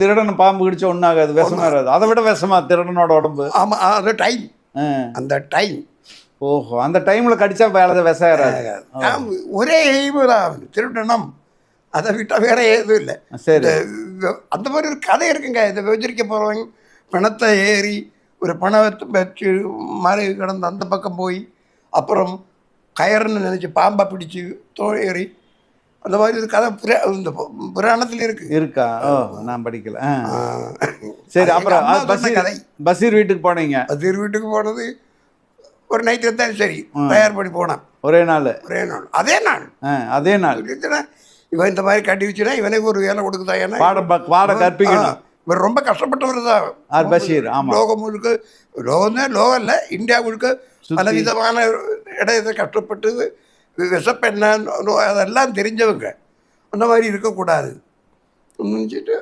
திருடன் பாம்பு கடிச்ச ஒன்றாகாது விஷமா வராது அதை விட விஷமா திருடனோட உடம்பு. ஆமாம் அது டைம். அந்த டைம் ஓஹோ அந்த டைம்ல கடிச்சா வேலை விஷம் ஏறாது ஒரே தான் திருடனம் அதை விட்டால் வேற எதுவும் இல்லை. சரி. அந்த மாதிரி ஒரு கதை இருக்குங்க. இந்த விபச்சரிக்க போகிறவங்க பிணத்தை ஏறி ஒரு பணத்தை வச்சு மறை கிடந்து அந்த பக்கம் போய் அப்புறம் கயறுன்னு நினச்சி பாம்பை பிடிச்சி தோ ஏறி அந்த மாதிரி ஒரு கதை இந்த புராணத்தில் இருக்கு. இருக்கா? நான் படிக்கல. சரி அப்புறம் கதை. பஷீர் வீட்டுக்கு போனீங்க? அது வீட்டுக்கு போனது ஒரு நைட்டு இருந்தாலும் சரி தயார் பண்ணி போனான். ஒரே நாள்? ஒரே நாள். அதே நாள். அதே நாள். இவன் இந்த மாதிரி கட்டி வச்சுனா இவனுக்கு ஒரு வேலை கொடுக்குதா ஏன்னா பாடம் ப- பாடம் கற்பிக்கணும். இவர் ரொம்ப கஷ்டப்பட்டவர் தான். ஆர் பஷீர் ஆமா. லோகம் முழுக்க லோகம் தான் லோகம் இல்லை இந்தியா முழுக்க பல விதமான இடத்தை கஷ்டப்பட்டு விஷப்பெண்ண அதெல்லாம் தெரிஞ்சவங்க அந்த மாதிரி இருக்கக்கூடாது நினச்சிட்டு